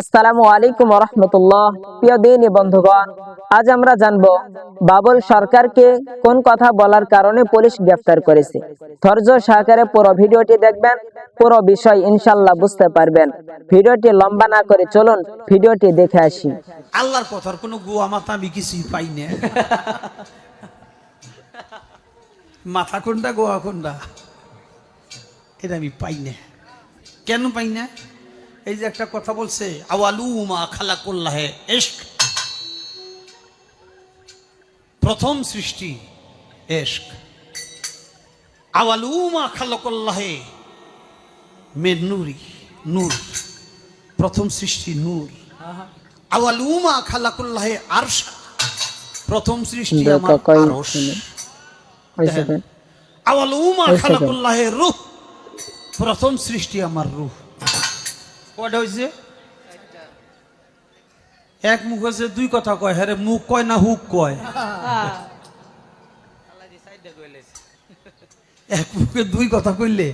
আসসালামু আলাইকুম রহমতুল্লাহ প্রিয় বন্ধুগণ, আজ আমরা জানব সরকারকে কোন কথা বলার কারণে পুলিশ গ্রেফতার করেছে। ধৈর্য সহকারে পুরো ভিডিওটি দেখবেন, পুরো বিষয় ইনশাল্লাহ বুঝতে পারবেন। ভিডিওটি লম্বা না করে চলুন, ভিডিওটি দেখে আসি। আল্লাহর কথার কোনো আমি কিছুই পাই না। মাথা কোনটা গোয়া কোনটা? এটা আমি পাই না। কেন পাই না? এই যে একটা কথা বলছে আওয়ালু মা খালা করল্লাহে এশক। প্রথম সৃষ্টি এশক। আওয়ালু মা খালা করল্লাহে মে নুরি নূর। প্রথম সৃষ্টি নূর। আওয়ালুমা খালাকুল্লাহে আরশ। প্রথম সৃষ্টি আমার আরশ। আওয়ালুমা। খালাকুল্লাহে রূহ। প্রথম সৃষ্টি আমার রূহ। এক মুখ হচ্ছে দুই কথা কয়। হ্যাঁ মুখ কয় না হুক কয়? দুই কথা কইলে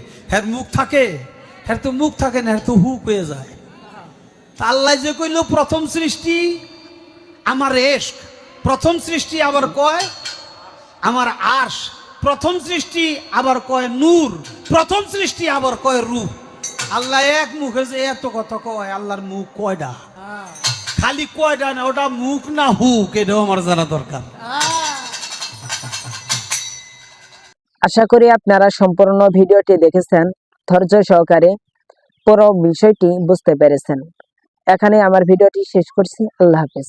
মুখ থাকে? তো মুখ থাকে না তো হুক হয়ে যায়। আল্লাহ যে কইল, প্রথম সৃষ্টি আমার এশক, প্রথম সৃষ্টি আবার কয় আমার আশ প্রথম সৃষ্টি আবার কয় নূর, প্রথম সৃষ্টি আবার কয় রূহ আল্লাহ এক মুখে যে এত কথা কয় আল্লাহর মুখ কয়টা খালি কয়টা না ওটা মুখ না হুক এটাও আমার জানা দরকার। আশা করি আপনারা সম্পূর্ণ ভিডিওটি দেখেছেন ধৈর্য সহকারে পুরো বিষয়টি বুঝতে পেরেছেন। এখানে আমার ভিডিওটি শেষ করছি আল্লাহ হাফেজ।